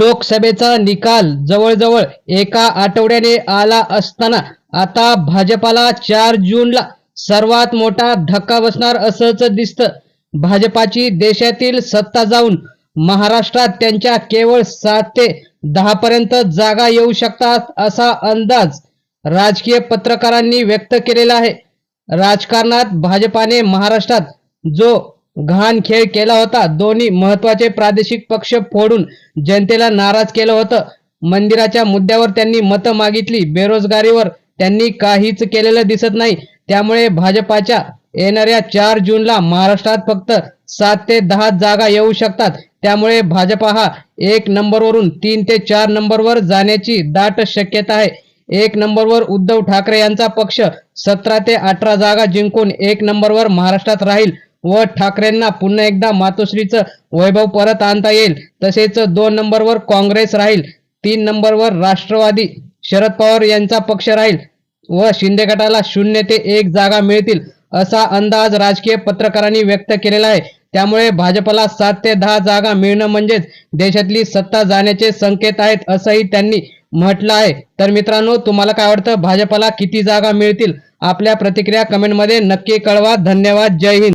लोकसभेचा निकाल जवळजवळ एका आठवड्याने आला असताना आता भाजपाला चार जूनला सर्वात मोठा धक्का बसणार असंच दिसतं. भाजपाची देशातील सत्ता जाऊन महाराष्ट्रात त्यांच्या केवळ सात ते दहा पर्यंत जागा येऊ शकतात असा अंदाज राजकीय पत्रकारांनी व्यक्त केलेला आहे. राजकारणात भाजपाने महाराष्ट्रात जो घाण खेळ केला होता. दोन्ही महत्त्वाचे प्रादेशिक पक्ष फोडून जनतेला नाराज केलं होतं. मंदिराच्या मुद्द्यावर त्यांनी मतं मागितली. बेरोजगारीवर त्यांनी काहीच केलेलं दिसत नाही. त्यामुळे भाजपाच्या येणाऱ्या चार जूनला महाराष्ट्रात फक्त सात ते दहा जागा येऊ शकतात. त्यामुळे भाजपा हा एक नंबरवरून तीन ते चार नंबरवर जाण्याची दाट शक्यता आहे. एक नंबरवर उद्धव ठाकरे यांचा पक्ष सतरा ते अठरा जागा जिंकून एक नंबरवर महाराष्ट्रात राहील. व ठाकरेंना पुन्हा एकदा मातोश्रीचं वैभव परत आणता येईल. तसेच दोन नंबरवर काँग्रेस राहील तीन नंबरवर राष्ट्रवादी शरद पवार यांचा पक्ष राहील व शिंदे गटाला शून्य ते एक जागा मिळतील असा अंदाज राजकीय पत्रकारांनी व्यक्त केलेला आहे. त्यामुळे भाजपला सात ते दहा जागा मिळणं म्हणजेच देशातली सत्ता जाण्याचे संकेत आहेत असंही त्यांनी म्हटलं आहे. तर मित्रांनो तुम्हाला काय वाटतं? भाजपला किती जागा मिळतील? आपल्या प्रतिक्रिया कमेंटमध्ये नक्की कळवा. धन्यवाद. जय हिंद.